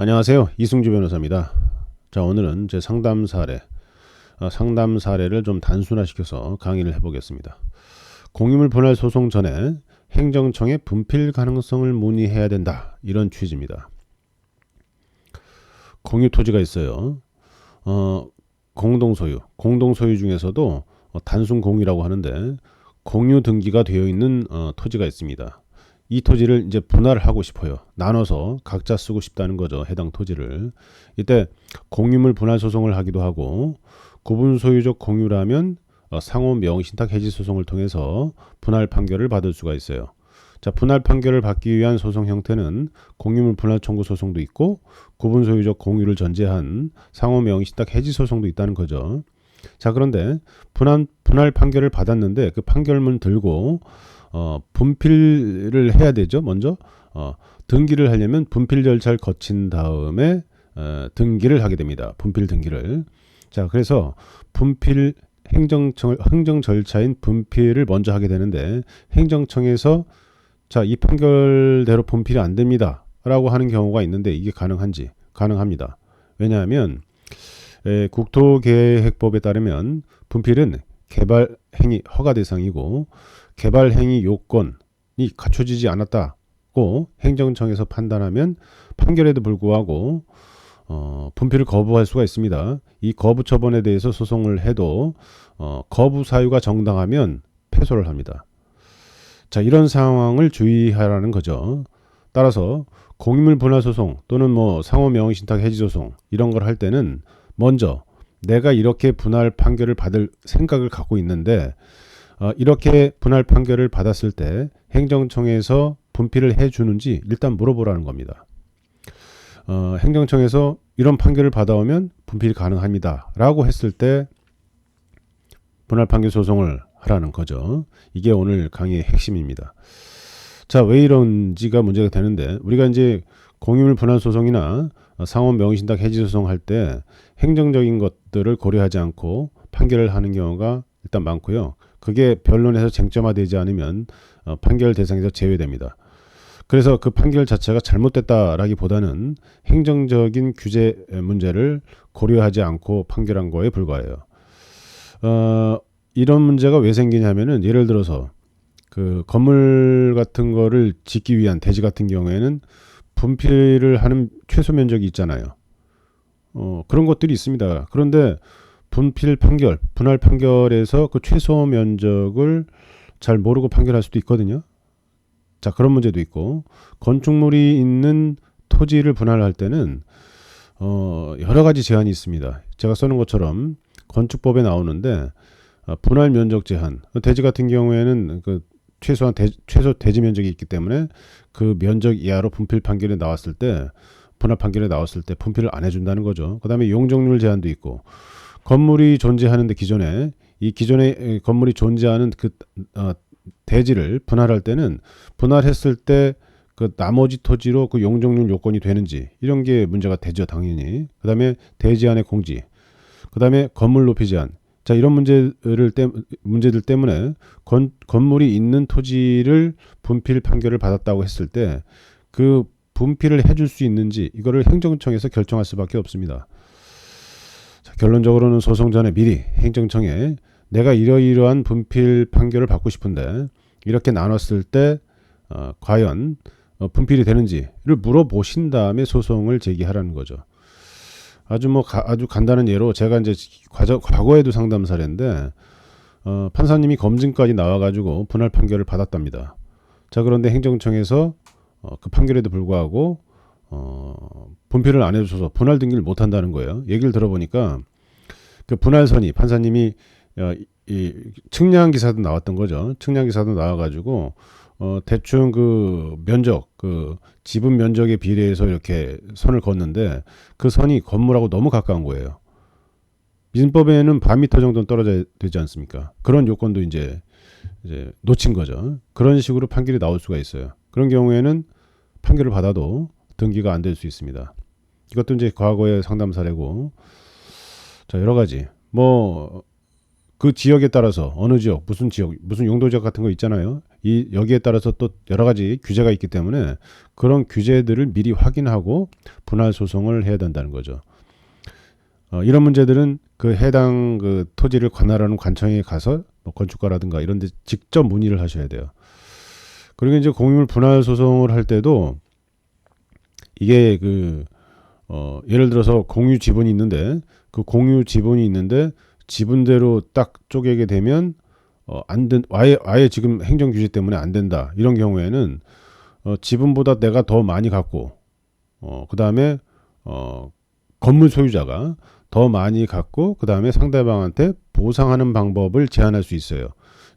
안녕하세요. 이승주 변호사입니다. 자, 오늘은 제 상담 사례, 아, 상담 사례를 좀 단순화시켜서 강의를 해보겠습니다. 공유물 분할 소송 전에 행정청에 분필 가능성을 문의해야 된다. 이런 취지입니다. 공유 토지가 있어요. 어, 공동 소유, 공동 소유 중에서도 어, 단순 공유라고 하는데 공유 등기가 되어 있는 어, 토지가 있습니다. 이 토지를 이제 분할을 하고 싶어요. 나눠서 각자 쓰고 싶다는 거죠. 해당 토지를. 이때 공유물 분할 소송을 하기도 하고 구분 소유적 공유라면 어, 상호 명의신탁 해지 소송을 통해서 분할 판결을 받을 수가 있어요. 자, 분할 판결을 받기 위한 소송 형태는 공유물 분할 청구 소송도 있고 구분 소유적 공유를 전제한 상호 명의신탁 해지 소송도 있다는 거죠. 자, 그런데 분할 분할 판결을 받았는데 그 판결문 들고 어, 분필을 해야 되죠. 먼저 어, 등기를 하려면 분필 절차를 거친 다음에 어, 등기를 하게 됩니다. 분필 등기를. 자, 그래서 분필 행정청 행정 절차인 분필을 먼저 하게 되는데 행정청에서 자, 이 판결대로 분필이 안 됩니다라고 하는 경우가 있는데 이게 가능한지 가능합니다. 왜냐하면 에, 국토계획법에 따르면 분필은 개발 행위 허가 대상이고 개발 행위 요건이 갖춰지지 않았다고 행정청에서 판단하면 판결에도 불구하고 어, 분필을 거부할 수가 있습니다. 이 거부 처분에 대해서 소송을 해도 어, 거부 사유가 정당하면 패소를 합니다. 자, 이런 상황을 주의하라는 거죠. 따라서 공유물 분할 소송 또는 뭐 상호 명의 신탁 해지 소송 이런 걸 할 때는 먼저 내가 이렇게 분할 판결을 받을 생각을 갖고 있는데 어, 이렇게 분할 판결을 받았을 때 행정청에서 분필을 해주는지 일단 물어보라는 겁니다. 어, 행정청에서 이런 판결을 받아오면 분필이 가능합니다 라고 했을 때 분할 판결 소송을 하라는 거죠. 이게 오늘 강의의 핵심입니다. 자, 왜 이런지가 문제가 되는데 우리가 이제 공유물 분할 소송이나 상원 명의신탁 해지 소송 할 때 행정적인 것들을 고려하지 않고 판결을 하는 경우가 일단 많고요. 그게 변론에서 쟁점화되지 않으면 어, 판결 대상에서 제외됩니다. 그래서 그 판결 자체가 잘못됐다라기보다는 행정적인 규제 문제를 고려하지 않고 판결한 거에 불과해요. 어, 이런 문제가 왜 생기냐면은 예를 들어서 그 건물 같은 거를 짓기 위한 대지 같은 경우에는 분필을 하는 최소 면적이 있잖아요. 어, 그런 것들이 있습니다. 그런데 분필 판결, 분할 판결에서 그 최소 면적을 잘 모르고 판결할 수도 있거든요. 자, 그런 문제도 있고 건축물이 있는 토지를 분할할 때는 어, 여러 가지 제한이 있습니다. 제가 써는 것처럼 건축법에 나오는데 어, 분할 면적 제한. 대지 같은 경우에는 그 최소한 대, 최소 대지 면적이 있기 때문에 그 면적 이하로 분필 판결이 나왔을 때 분할 판결이 나왔을 때 분필을 안 해준다는 거죠. 그다음에 용적률 제한도 있고 건물이 존재하는데 기존에 이 기존에 건물이 존재하는 그 어, 대지를 분할할 때는 분할했을 때 그 나머지 토지로 그 용적률 요건이 되는지 이런 게 문제가 되죠 당연히. 그다음에 대지 안의 공지. 그다음에 건물 높이 제한 자 이런 문제를 때, 문제들 때문에 건, 건물이 있는 토지를 분필 판결을 받았다고 했을 때 그 분필을 해줄 수 있는지 이거를 행정청에서 결정할 수밖에 없습니다. 자, 결론적으로는 소송 전에 미리 행정청에 내가 이러이러한 분필 판결을 받고 싶은데 이렇게 나눴을 때 어, 과연 어, 분필이 되는지를 물어보신 다음에 소송을 제기하라는 거죠. 아주 뭐 가, 아주 간단한 예로 제가 이제 과거, 과거에도 상담 사례인데 어, 판사님이 검증까지 나와가지고 분할 판결을 받았답니다. 자 그런데 행정청에서 어, 그 판결에도 불구하고 어, 분필을 안 해줘서 분할 등기를 못 한다는 거예요. 얘기를 들어보니까 그 분할선이 판사님이 어, 이 측량 기사도 나왔던 거죠. 측량 기사도 나와가지고 어, 대충 그 면적, 그 지분 면적에 비례해서 이렇게 선을 걷는데 그 선이 건물하고 너무 가까운 거예요. 민법에는 반 미터 정도는 떨어져야 되지 않습니까? 그런 요건도 이제 이제 놓친 거죠. 그런 식으로 판결이 나올 수가 있어요. 그런 경우에는 판결을 받아도 등기가 안 될 수 있습니다. 이것도 이제 과거의 상담 사례고 자 여러 가지 뭐 그 지역에 따라서 어느 지역 무슨 지역 무슨 용도 지역 같은 거 있잖아요. 이 여기에 따라서 또 여러 가지 규제가 있기 때문에 그런 규제들을 미리 확인하고 분할 소송을 해야 된다는 거죠. 어, 이런 문제들은 그 해당 그 토지를 관할하는 관청에 가서 뭐 건축가라든가 이런 데 직접 문의를 하셔야 돼요. 그리고 이제 공유물 분할 소송을 할 때도 이게 그 어, 예를 들어서 공유 지분이 있는데 그 공유 지분이 있는데 지분대로 딱 쪼개게 되면 어, 안 된, 아예, 아예 지금 행정 규제 때문에 안 된다. 이런 경우에는 어, 지분보다 내가 더 많이 갖고 어, 그 다음에 어, 건물 소유자가 더 많이 갖고 그 다음에 상대방한테 보상하는 방법을 제안할 수 있어요.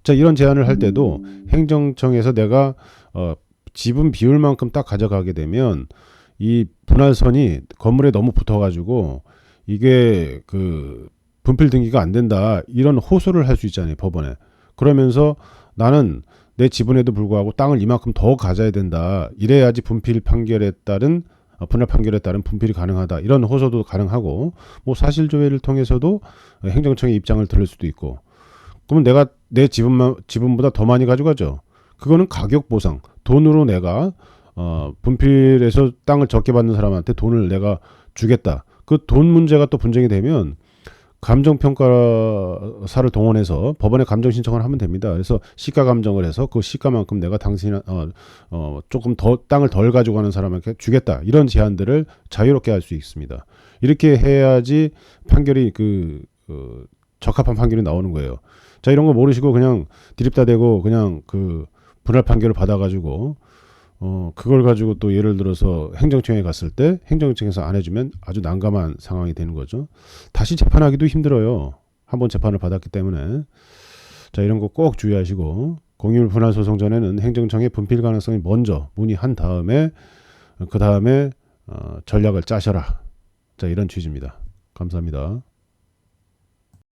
자 이런 제안을 할 때도 행정청에서 내가 어, 지분 비율만큼 딱 가져가게 되면 이 분할선이 건물에 너무 붙어가지고 이게 그 분필 등기가 안 된다 이런 호소를 할 수 있잖아요 법원에 그러면서 나는 내 지분에도 불구하고 땅을 이만큼 더 가져야 된다. 이래야지 분필 판결에 따른 어, 분할 판결에 따른 분필이 가능하다. 이런 호소도 가능하고 뭐 사실 조회를 통해서도 행정청의 입장을 들을 수도 있고 그러면 내가 내 지분만 지분보다 더 많이 가져가죠. 그거는 가격 보상. 돈으로 내가 어 분필에서 땅을 적게 받는 사람한테 돈을 내가 주겠다. 그 돈 문제가 또 분쟁이 되면 감정평가사를 동원해서 법원에 감정 신청을 하면 됩니다. 그래서 시가 감정을 해서 그 시가만큼 내가 당신 어, 어 조금 더 땅을 덜 가져가는 사람에게 주겠다 이런 제안들을 자유롭게 할 수 있습니다. 이렇게 해야지 판결이 그, 그 적합한 판결이 나오는 거예요. 자 이런 거 모르시고 그냥 디립다 대고 그냥 그 분할 판결을 받아가지고 어, 그걸 가지고 또 예를 들어서 행정청에 갔을 때 행정청에서 안 해주면 아주 난감한 상황이 되는 거죠. 다시 재판하기도 힘들어요. 한번 재판을 받았기 때문에. 자, 이런 거 꼭 주의하시고, 공유물 분할 소송 전에는 행정청에 분필 가능성이 먼저 문의한 다음에, 그 다음에, 어, 전략을 짜셔라. 자, 이런 취지입니다. 감사합니다.